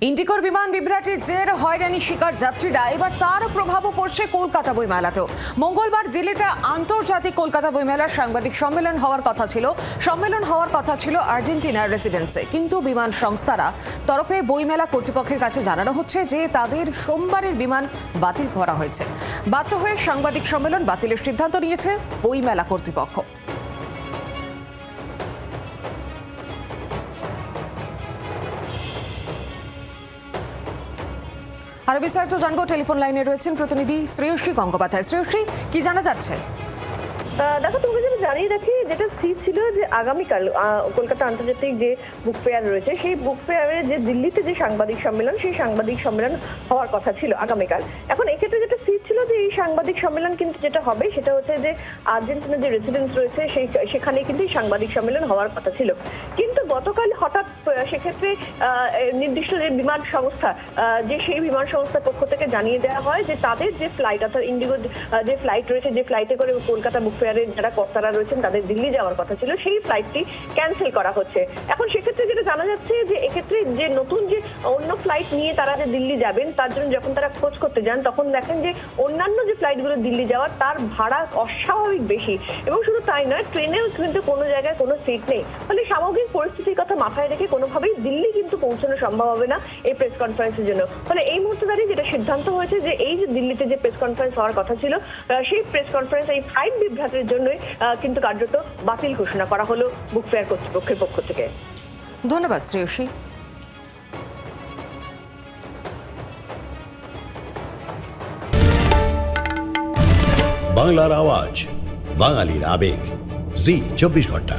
ইন্ডিকোর বিমান বিভ্রাটির জের হয়রানি শিকার যাত্রীরা। এবার তার প্রভাবও পড়ছে কলকাতা বইমেলাতেও। মঙ্গলবার দিল্লিতে আন্তর্জাতিক কলকাতা বইমেলার সাংবাদিক সম্মেলন হওয়ার কথা ছিল। সম্মেলন হওয়ার কথা ছিল আর্জেন্টিনার রেসিডেন্সে কিন্তু বিমান সংস্থারা তরফে বইমেলা কর্তৃপক্ষের কাছে জানানো হচ্ছে যে তাদের সোমবারের বিমান বাতিল করা হয়েছে। বাধ্য হয়ে সাংবাদিক সম্মেলন বাতিলের সিদ্ধান্ত নিয়েছে বইমেলা কর্তৃপক্ষ। আরও বিস্তারিত জানব। টেলিফোন লাইনে রয়েছেন প্রতিনিধি শ্রেয়সী গঙ্গোপাধ্যায়। শ্রেয়সী, কি জানা যাচ্ছে? দেখো, তোমাকে যেটা জানিয়ে রাখি, যেটা স্থির ছিল যে আগামীকাল কলকাতা আন্তর্জাতিক যে বুক ফেয়ার রয়েছে, সেই বুক ফেয়ারে যে দিল্লিতে যে সাংবাদিক সম্মেলন, সেই সাংবাদিক সম্মেলন হওয়ার কথা ছিল আগামীকাল। এখন এক্ষেত্রে যেটা স্থির ছিল যে এই সাংবাদিক সম্মেলন কিন্তু যেটা হবে, সেটা হচ্ছে যে আর্জেন্টিনার যে রেসিডেন্স রয়েছে, সেই সেখানে কিন্তু সাংবাদিক সম্মেলন হওয়ার কথা ছিল। কিন্তু গতকাল হঠাৎ সেক্ষেত্রে নির্দিষ্ট যে বিমান সংস্থা যে সেই বিমান সংস্থার পক্ষ থেকে জানিয়ে দেওয়া হয় যে তাদের যে ফ্লাইট অর্থাৎ ইন্ডিগো যে ফ্লাইট রয়েছে, যে ফ্লাইটে করে কলকাতা বুক ফেয়ারের যারা কর্তারা রয়েছেন, তাদের দিল্লি যাওয়ার কথা ছিল, সেই ফ্লাইটটি ক্যান্সেল করা হচ্ছে। এখন সেক্ষেত্রে যেটা জানা যাচ্ছে যে এক্ষেত্রে যে নতুন যে অন্য ফ্লাইট নিয়ে তারা যে দিল্লি যাবেন, তার জন্য যখন তারা খোঁজ করতে যান, তখন দেখেন যে অন্যান্য যে ফ্লাইটগুলো দিল্লি যাওয়ার, তার ভাড়া অস্বাভাবিক বেশি। এবং শুধু তাই নয় ট্রেনেও কিন্তু কোনো জায়গায় কোনো সিট নেই। ফলে সামগ্রিক পরিস্থিতির কথা মাথায় রেখে কোনোভাবেই দিল্লি কিন্তু পৌঁছানো সম্ভব হবে না এই প্রেস কনফারেন্সের জন্য। ফলে এই মুহূর্তে দাঁড়িয়ে যেটা সিদ্ধান্ত হয়েছে যে এই যে দিল্লিতে যে প্রেস কনফারেন্স হওয়ার কথা ছিল আহ, সেই প্রেস কনফারেন্স এই ফ্লাইট বিভ্রাটের জন্যই কিন্তু কার্যত বাতিল ঘোষণা করা হলো বুক ফেয়ার কর্তৃপক্ষের পক্ষ থেকে। ধন্যবাদ শ্রেয়সী। বাংলার আওয়াজ বাঙালির আবেগ। জি চব্বিশ ঘণ্টা।